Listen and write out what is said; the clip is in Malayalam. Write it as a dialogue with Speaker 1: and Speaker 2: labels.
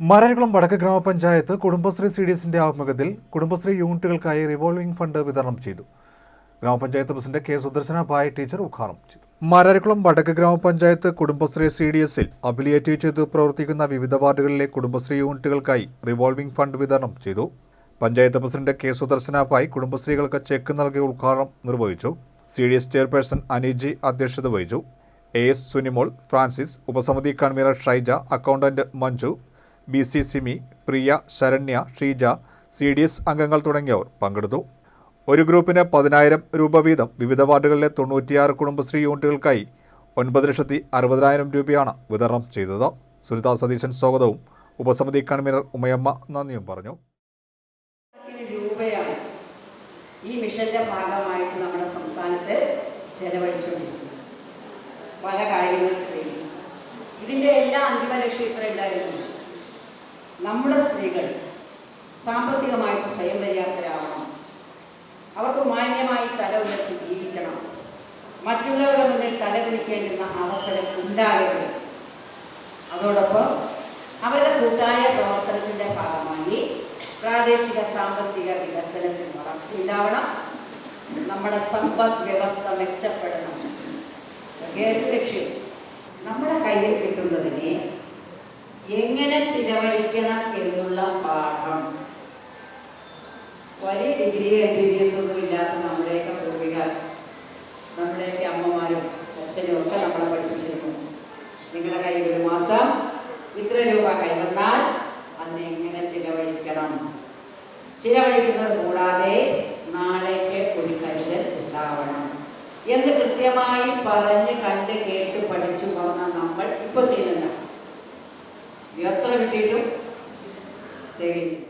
Speaker 1: മാരാരിക്കുളം വടക്ക് ഗ്രാമപഞ്ചായത്ത് കുടുംബശ്രീ സി ഡി എസിന്റെ ആഭിമുഖ്യത്തിൽ കുടുംബശ്രീ യൂണിറ്റുകൾക്കായി റിവോൾവിംഗ് ഫണ്ട് വിതരണം ചെയ്തു. Gramapanchayat president K Sudarshana Bhai teacher ഉദ്ഘാടനം ചെയ്തു. മാരാരിക്കുളം വടക്ക് ഗ്രാമപഞ്ചായത്ത് കുടുംബശ്രീ സി ഡി എസിൽ അഫിലിയേറ്റ് ചെയ്ത് പ്രവർത്തിക്കുന്ന വിവിധ വാർഡുകളിലെ കുടുംബശ്രീ യൂണിറ്റുകൾക്കായി റിവോൾവിംഗ് ഫണ്ട് വിതരണം ചെയ്തു. പഞ്ചായത്ത് പ്രസിഡന്റ് കെ സുദർശന ഭായ് കുടുംബശ്രീകൾക്ക് ചെക്ക് നൽകി ഉദ്ഘാടനം നിർവഹിച്ചു. C D S chairperson Aniji അധ്യക്ഷത വഹിച്ചു. എ എസ് സുനിമോൾ ഫ്രാൻസിസ് ഉപസമിതി convener Shaija accountant Manju B C Simi Priya Saranya Sheeja C D S അംഗങ്ങൾ തുടങ്ങിയവർ പങ്കെടുത്തു. ഒരു ഗ്രൂപ്പിന് പതിനായിരം രൂപ വീതം വിവിധ വാർഡുകളിലെ തൊണ്ണൂറ്റിയാറ് കുടുംബശ്രീ യൂണിറ്റുകൾക്കായി ഒൻപത് ലക്ഷത്തി അറുപതിനായിരം രൂപയാണ് വിതരണം ചെയ്തത്. സുനിത സതീശൻ സ്വാഗതവും. ഉപസമിതി കൺവീനർ ഉമയമ്മ നന്ദിയും പറഞ്ഞു.
Speaker 2: ഈ മിഷന്റെ ഭാഗമായിട്ട് നമ്മുടെ സംസ്ഥാനത്ത് ചെലവഴിച്ചുകൊണ്ടിരിക്കുന്നത്. പല കാര്യങ്ങൾക്ക് വേണ്ടി. എല്ലാ അന്തിമ ലക്ഷ്യം ഇത്ര ഉണ്ടായിരുന്നു നമ്മുടെ സ്ത്രീകൾ സാമ്പത്തികമായിട്ട് സ്വയം പര്യാപ്തരാകണം അവർക്ക് മാന്യമായി തല ഉയർത്തി ജീവിക്കണം. മറ്റുള്ളവരുടെ മുന്നിൽ തലകുനിക്കേണ്ടുന്ന അവസരം ഉണ്ടാകരുത്. അതോടൊപ്പം അവരുടെ കൂട്ടായ പ്രവർത്തനത്തിന്റെ ഭാഗമായി പ്രാദേശിക സാമ്പത്തിക വികസനത്തിന് വളർച്ചയുണ്ടാവണം നമ്മുടെ സമ്പദ് വ്യവസ്ഥ മെച്ചപ്പെടണം. ലക്ഷ്യം നമ്മുടെ കയ്യിൽ കിട്ടുന്നതിനെ എങ്ങനെ ചിലവഴിക്കണം എന്നുള്ള പാഠം വലിയ degree M B B S ഒന്നും ഇല്ലാത്ത നമ്മുടെയൊക്കെ പൂർവികർ നമ്മുടെയൊക്കെ അമ്മമാരും അച്ഛനും ഒക്കെ നമ്മളെ പഠിപ്പിച്ചിരുന്നു നിങ്ങളുടെ കയ്യിൽ ഒരു മാസം ഇത്ര രൂപ കൈവന്നാൽ അന്ന് എങ്ങനെ ചിലവഴിക്കണം? ചിലവഴിക്കുന്നത് കൂടാതെ നാളേക്ക് ഒരു കരുതൽ ഉണ്ടാവണം. എന്ന് കൃത്യമായി പറഞ്ഞ് കണ്ട് കേട്ട് പഠിച്ചു വന്ന നമ്മൾ ഇപ്പൊ ചെയ്യുന്നില്ല എത്ര കിട്ടിയിട്ടും തികയില്ല